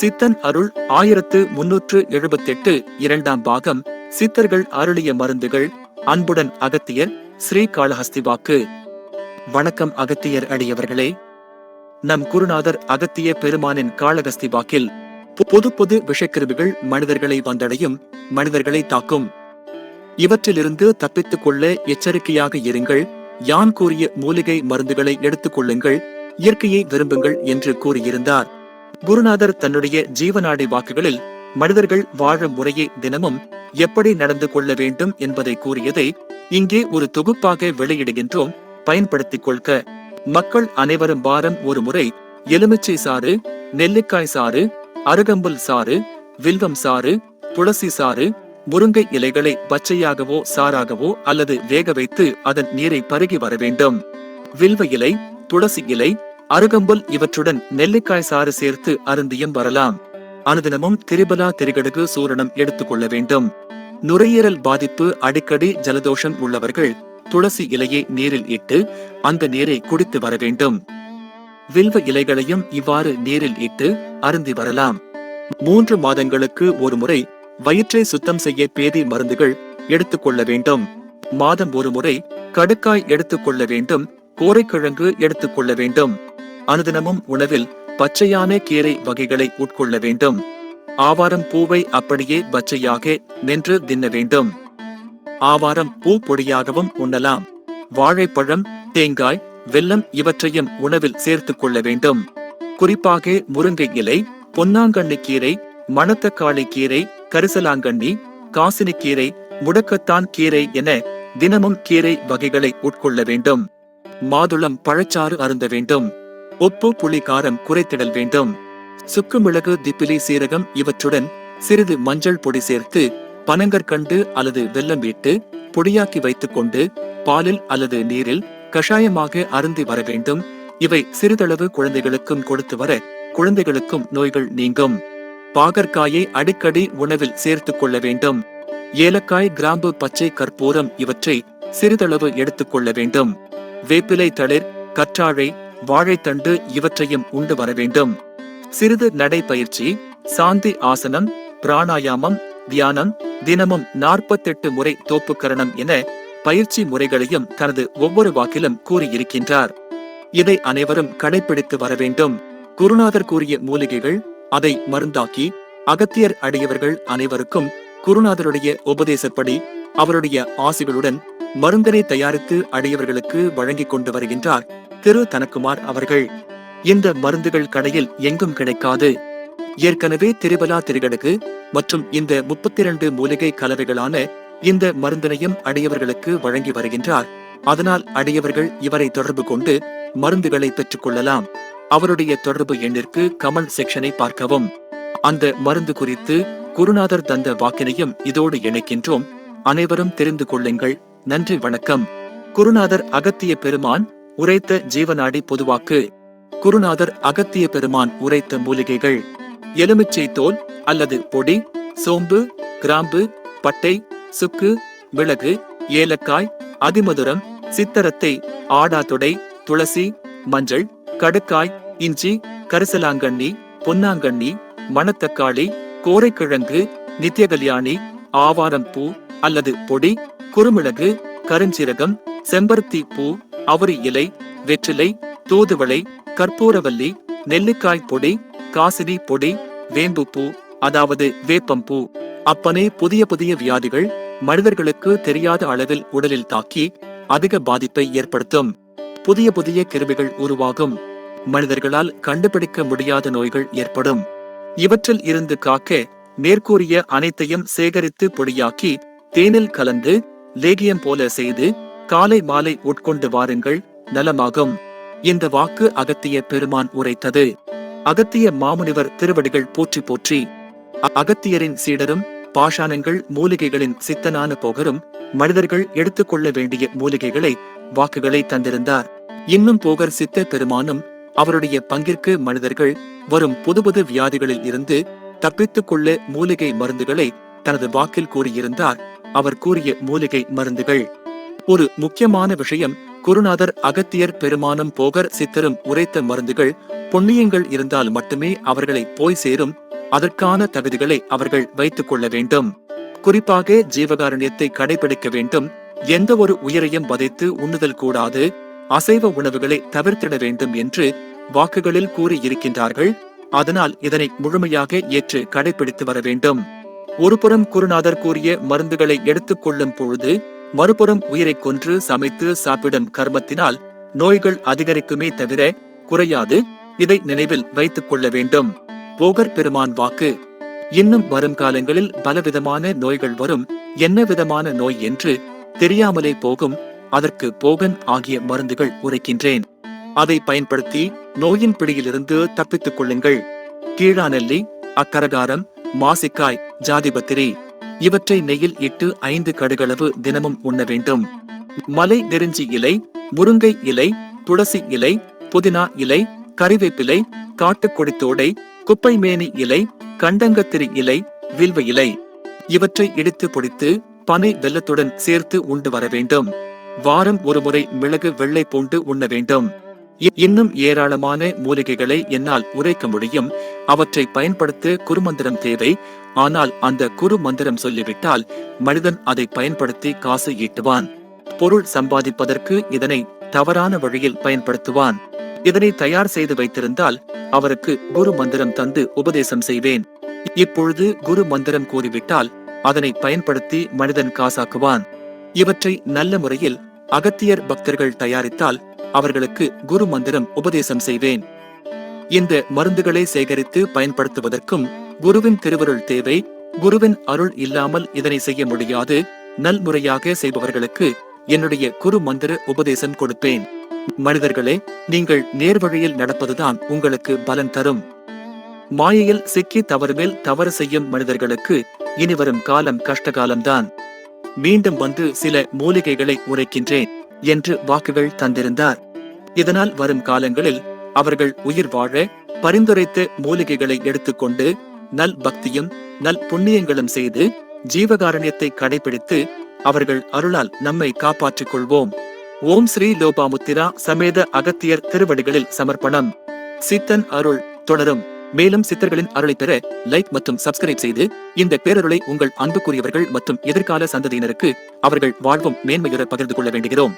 சித்தன் அருள் ஆயிரத்து முன்னூற்று எழுபத்தெட்டு இரண்டாம் பாகம். சித்தர்கள் அருளிய மருந்துகள். அன்புடன் அகத்தியர் ஸ்ரீ காளஹஸ்திவாக்கு வணக்கம் அகத்தியர் அடியவர்களே. நம் குருநாதர் அகத்திய பெருமானின் காளகஸ்தி வாக்கில் பொது பொது விஷக்கிருமிகள் மனிதர்களை வந்தடையும் மனிதர்களை தாக்கும். இவற்றிலிருந்து தப்பித்துக் கொள்ள எச்சரிக்கையாக இருங்கள். யான் கூறிய மூலிகை மருந்துகளை எடுத்துக் கொள்ளுங்கள். இயற்கையை விரும்புங்கள் என்று கூறியிருந்தார். குருநாதர் தன்னுடைய ஜீவநாடி வாக்குகளில் மனிதர்கள் வாழும் முறையை தினமும் எப்படி நடந்து கொள்ள வேண்டும் என்பதை கூறியதை இங்கே ஒரு தொகுப்பாக வெளியிடுகின்றோம். பயன்படுத்திக் கொள்க. மக்கள் அனைவரும் வாரம் ஒரு முறை எலுமிச்சை சாறு நெல்லிக்காய் சாறு அருகம்புல் சாறு வில்வம் சாறு துளசி சாறு முருங்கை இலைகளை பச்சையாகவோ சாறாகவோ அல்லது வேக வைத்து அதன் நீரை பருகி வர வேண்டும். வில்வ இலை துளசி இலை அருகம்புல் இவற்றுடன் நெல்லிக்காய் சாறு சேர்த்து அருந்தியும் வரலாம். அனுதினமும் திரிபலா திரிகடுகு சூரணம் எடுத்துக்கொள்ள வேண்டும். நுரையீரல் பாதிப்பு அடிக்கடி ஜலதோஷம் உள்ளவர்கள் துளசி இலையை நீரில் இட்டு அந்த நீரை குடித்து வர வேண்டும். வில்வ இலைகளையும் இவ்வாறு நீரில் இட்டு அருந்தி வரலாம். மூன்று மாதங்களுக்கு ஒரு முறை வயிற்றை சுத்தம் செய்ய பேதி மருந்துகள் எடுத்துக்கொள்ள வேண்டும். மாதம் ஒரு முறை கடுக்காய் எடுத்துக்கொள்ள வேண்டும். கோரைக்கிழங்கு எடுத்துக்கொள்ள வேண்டும். அனுதினமும் உணவில் பச்சையான கீரை வகைகளை உட்கொள்ள வேண்டும். ஆவாரம் பூவை அப்படியே பச்சையாக நின்று தின்ன வேண்டும். ஆவாரம் பூ பொடியாகவும் உண்ணலாம். வாழைப்பழம் தேங்காய் வெல்லம் இவற்றையும் உணவில் சேர்த்துக் கொள்ள வேண்டும். குறிப்பாக முருங்கை இலை பொன்னாங்கண்ணி கீரை மணத்தக்காளி கீரை கரிசலாங்கண்ணி காசினிக்கீரை முடக்கத்தான் கீரை என தினமும் கீரை வகைகளை உட்கொள்ள வேண்டும். மாதுளம் பழச்சாறு அருந்த வேண்டும். உப்பு புளி காரம் குறைத்திடல் வேண்டும். சுக்கு மிளகு திப்பிலி சீரகம் இவற்றுடன் சிறிது மஞ்சள் பொடி சேர்த்து பனங்கற்கண்டு அல்லது வெல்லம் விட்டு பொடியாக்கி வைத்துக் கொண்டு பாலில் அல்லது நீரில் கஷாயமாக அருந்தி வர வேண்டும். இவை சிறிதளவு குழந்தைகளுக்கும் கொடுத்து வர குழந்தைகளுக்கும் நோய்கள் நீங்கும். பாகற்காயை அடிக்கடி உணவில் சேர்த்துக் கொள்ள வேண்டும். ஏலக்காய் கிராம்பு பச்சை கற்பூரம் இவற்றை சிறிதளவு எடுத்துக்கொள்ள வேண்டும். வேப்பிலை தளிர் கற்றாழை வாழைத்தண்டு இவற்றையும் உண்டு வர வேண்டும் சிறிது நடைப்பயிற்சி சாந்தி ஆசனம் பிராணாயாமம் தியானம் தினமும் நாற்பத்தெட்டு முறை தோப்புக்கரணம் என பயிற்சி முறைகளையும் தனது ஒவ்வொரு வாக்கிலும் கூறியிருக்கின்றார். இதை அனைவரும் கடைபிடித்து வர வேண்டும் குருநாதர் கூறிய மூலிகைகள் அதை மருந்தாக்கி அகத்தியர் அடியவர்கள் அனைவருக்கும் குருநாதருடைய உபதேசப்படி அவருடைய ஆசிகளுடன் மருந்தனை தயாரித்து அடியவர்களுக்கு வழங்கிக் கொண்டு வருகின்றார். திரு தனக்குமார் அவர்கள் இந்த மருந்துகள் கடையில் எங்கும் கிடைக்காது. ஏற்கனவே திருபலா திரிகடுகு மற்றும் இந்த முப்பத்தி இரண்டு மூலிகை கலவைகளான இந்த மருந்தினையும் அடியவர்களுக்கு வழங்கி வருகின்றார். அதனால் அடியவர்கள் இவரை தொடர்பு கொண்டு மருந்துகளை பெற்றுக் கொள்ளலாம். அவருடைய தொடர்பு எண்ணிற்கு கமல் செக்ஷனை பார்க்கவும். அந்த மருந்து குறித்து குருநாதர் தந்த வாக்கினையும் இதோடு இணைக்கின்றோம். அனைவரும் தெரிந்து கொள்ளுங்கள். நன்றி வணக்கம். குருநாதர் அகத்திய பெருமான் உரைத்த ஜீவநாடி பொதுவாக்கு. குருநாதர் அகத்திய பெருமான் உரைத்த மூலிகைகள். எலுமிச்சை தோல் அல்லது பொடி சோம்பு கிராம்பு பட்டை சுக்கு மிளகு ஏலக்காய் அதிமதுரம் சித்தரத்தை ஆடாதொடை துளசி மஞ்சள் கடுக்காய் இஞ்சி கரிசலாங்கண்ணி பொன்னாங்கண்ணி மணத்தக்காளி கோரைக்கிழங்கு நித்தியகல்யாணி ஆவாரம் பூ அல்லது பொடி குறுமிளகு கருஞ்சீரகம் செம்பருத்தி பூ அவரி இலை வெற்றிலை தூதுவளை கற்பூரவல்லி நெல்லிக்காய் பொடி காசினி பொடி வேம்பு பூ அதாவது வேப்பம் பூ அப்பனே புதிய புதிய வியாதிகள் மனிதர்களுக்கு தெரியாத அளவில் உடலில் தாக்கி அதிக பாதிப்பை ஏற்படுத்தும். புதிய புதிய கிருமிகள் உருவாகும். மனிதர்களால் கண்டுபிடிக்க முடியாத நோய்கள் ஏற்படும். இவற்றில் இருந்து காக்க மேற்கூறிய அனைத்தையும் சேகரித்து பொடியாக்கி தேனில் கலந்து லேகியம் போல செய்து காலை மாலை உட்கொண்டு வாருங்கள் நலமாகும். இந்த வாக்கு அகத்திய பெருமான் உரைத்தது. அகத்திய மாமுனிவர் திருவடிகள் போற்றி போற்றி. அகத்தியரின் சீடரும் பாஷாணங்கள் மூலிகைகளின் சித்தனான போகரும் மனிதர்கள் எடுத்துக்கொள்ள வேண்டிய மூலிகைகளை வாக்குகளை தந்திருந்தார். இன்னும் போகர் சித்த பெருமானும் அவருடைய பங்கிற்கு மனிதர்கள் வரும் புது புது வியாதிகளில் இருந்து தப்பித்துக் கொள்ள மூலிகை மருந்துகளை தனது வாக்கில் கூறியிருந்தார். அவர் கூறிய மூலிகை மருந்துகள். ஒரு முக்கியமான விஷயம் குருநாதர் அகத்தியர் பெருமானம் போகர் சித்தரும் உரைத்த மருந்துகள் புண்ணியங்கள் இருந்தால் மட்டுமே அவர்களை போய் சேரும் அதற்கான தகுதிகளை அவர்கள் வைத்துக் கொள்ள வேண்டும். குறிப்பாக ஜீவகாரண்யத்தை கடைபிடிக்க வேண்டும் எந்த ஒரு உயிரையும் வதைத்து உண்ணுதல் கூடாது அசைவ உணவுகளை தவிர்த்திட வேண்டும் என்று வாக்குகளில் கூறியிருக்கின்றார்கள் அதனால் இதனை முழுமையாக ஏற்று கடைபிடித்து வர வேண்டும். ஒருபுறம் குருநாதர் கூறிய மருந்துகளை எடுத்துக் கொள்ளும் பொழுது மறுபுறம் உயிரை கொன்று சமைத்து சாப்பிடும் கர்மத்தினால் நோய்கள் அதிகரிக்குமே தவிர குறையாது. இதை நினைவில் வைத்துக் கொள்ள வேண்டும். போகர் பெருமான் வாக்கு. இன்னும் வரும் காலங்களில் பலவிதமான நோய்கள் வரும். என்ன விதமான நோய் என்று தெரியாமலே போகும். அதற்கு போகன் ஆகிய மருந்துகள் உரைக்கின்றேன். அதை பயன்படுத்தி நோயின் பிடியிலிருந்து தப்பித்துக் கொள்ளுங்கள். கீழாநெல்லி அக்கரகாரம் மாசிக்காய் ஜாதிபத்திரி. இவற்றை நெய்யில் இட்டு ஐந்து கடுகளவு தினமும் உண்ண வேண்டும். மலை நெருஞ்சி இலை முருங்கை இலை துளசி இலை புதினா இலை கறிவேப்பிலை காட்டுக்கொடித்தோடை குப்பைமேனி இலை கண்டங்கத்திரி இலை வில்வ இலை. இவற்றை இடித்து பொடித்து பனை வெள்ளத்துடன் சேர்த்து உண்டு வர வேண்டும். வாரம் ஒருமுறை மிளகு வெள்ளை பூண்டு உண்ண வேண்டும். இன்னும் ஏராளமான மூலிகைகளை என்னால் உரைக்க முடியும். அவற்றை பயன்படுத்த குருமந்திரம் தேவை. ஆனால் அந்த குரு மந்திரம் சொல்லிவிட்டால் மனிதன் அதை பயன்படுத்தி காசு ஈட்டுவான். பொருள் சம்பாதிப்பதற்கு இதனை தவறான வழியில் பயன்படுத்துவான். இதனை தயார் செய்து வைத்திருந்தால் அவருக்கு குரு மந்திரம் தந்து உபதேசம் செய்வேன். இப்பொழுது குரு மந்திரம் கூறிவிட்டால் அதனை பயன்படுத்தி மனிதன் காசாக்குவான். இவற்றை நல்ல முறையில் அகத்தியர் பக்தர்கள் தயாரித்தால் அவர்களுக்கு குரு மந்திரம் உபதேசம் செய்வேன். இந்த மருந்துகளை சேகரித்து பயன்படுத்துவதற்கும் குருவின் திருவருள் தேவை குருவின் அருள் இல்லாமல் இதனை செய்ய முடியாது நல்முறையாக செய்பவர்களுக்கு என்னுடைய குரு மந்திர உபதேசம் கொடுப்பேன். மனிதர்களே நீங்கள் நேர்வழியில் நடப்பதுதான் உங்களுக்கு பலன் தரும். மாயையில் சிக்கி தவறுமேல் தவறு செய்யும் மனிதர்களுக்கு இனி வரும் காலம் கஷ்டகாலம்தான். மீண்டும் வந்து சில மூலிகைகளை உரைக்கின்றேன் என்று வாக்குகள் தந்திருந்தார். இதனால் வரும் காலங்களில் அவர்கள் உயிர் வாழ பரிந்துரைத்த மூலிகைகளை எடுத்துக்கொண்டு நல் பக்தியும் நல் புண்ணியங்களும் செய்து ஜீவகாரண்யத்தை கடைபிடித்து அவர்கள் அருளால் நம்மை காப்பாற்றிக் கொள்வோம் ஓம் ஸ்ரீ லோபாமுத்திரா சமேத அகத்தியர் திருவடிகளில் சமர்ப்பணம். சித்தன் அருள் தொடரும். மேலும் சித்தர்களின் அருளை பெற லைக் மற்றும் சப்ஸ்கிரைப் செய்து இந்த பேரருளை உங்கள் அன்புக்குரியவர்கள் மற்றும் எதிர்கால சந்ததியினருக்கு அவர்கள் வாழ்வும் மேன்மையுற பகிர்ந்து கொள்ள வேண்டுகிறோம்.